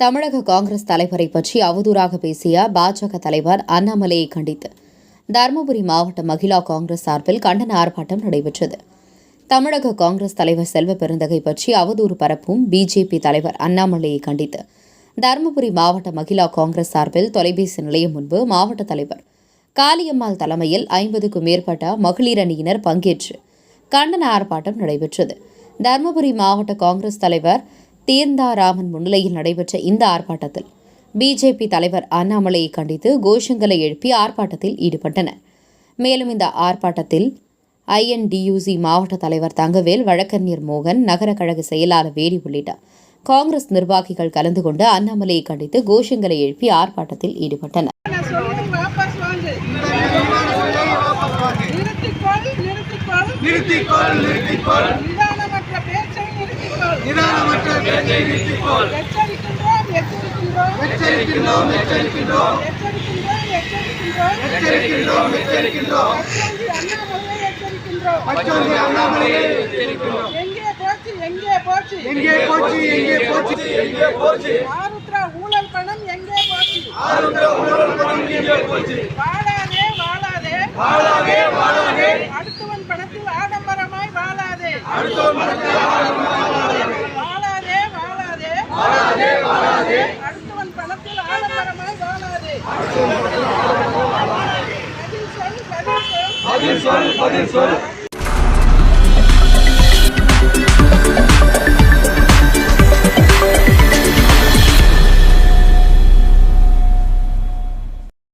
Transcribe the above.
தமிழக காங்கிரஸ் தலைவரை பற்றி அவதூறாக பேசிய பாஜக தலைவர் அண்ணாமலையை கண்டித்து. தருமபுரி மாவட்ட மகிழா காங்கிரஸ் சார்பில் கண்டன ஆர்ப்பாட்டம் நடைபெற்றது. தமிழக காங்கிரஸ் தலைவர் செல்வ பெருந்தகை பற்றி அவதூறு பரப்பும் பிஜேபி தலைவர் அண்ணாமலையை கண்டித்து. தருமபுரி மாவட்ட மகிழா காங்கிரஸ் சார்பில் தொலைபேசி நிலையம் முன்பு மாவட்ட தலைவர் காளியம்மாள் தலைமையில் ஐம்பதுக்கும் மேற்பட்ட மகளிர் அணியினர் பங்கேற்று கண்டன ஆர்ப்பாட்டம் நடைபெற்றது. தருமபுரி மாவட்ட காங்கிரஸ் தலைவர் தீர்ந்தாராமன் முன்னிலையில் நடைபெற்ற இந்த ஆர்ப்பாட்டத்தில் பிஜேபி தலைவர் அண்ணாமலையை கண்டித்து கோஷங்களை எழுப்பி ஆர்ப்பாட்டத்தில் ஈடுபட்டனர் மேலும் இந்த ஆர்ப்பாட்டத்தில் ஐஎன்டியூசி மாவட்ட தலைவர் தங்கவேல் வழக்கறிஞர் மோகன் நகர கழக செயலாளர் வேடி உள்ளிட்ட காங்கிரஸ் நிர்வாகிகள் கலந்து கொண்டு அண்ணாமலையை கண்டித்து கோஷங்களை எழுப்பி ஆர்ப்பாட்டத்தில் ஈடுபட்டனர். நிறுத்திக்கொள், நிறுத்திக்கொள். நிறுத்திக்கொள் நிறுத்திக்கொள் நிதானமற்ற பேச்சை நிறுத்திக்கொள். நிதானமற்ற எச்சரிக்கின்றோம், எச்சரிக்கின்றோம். எச்சரிக்கின்றோம். எச்சரிக்கின்றோம் அண்ணாமலையை எச்சரிக்கின்றோம். எங்கே போச்சு எங்கே போச்சு? எங்கே போச்சு எங்கே போச்சு? எங்கே போச்சு? ஆருத்ரா ஊழல் பணம் எங்கே போச்சு? ஆளுங்க ஊழல் பணம் எங்கே போச்சு? வாழாதே வாழாதே. வாழாதே வாழாதே. அடுத்தவன் பணத்தில் ஆடம்பரமாய் வாழாதே. அடுத்தவன் பதில் சொல் பதில் சொல்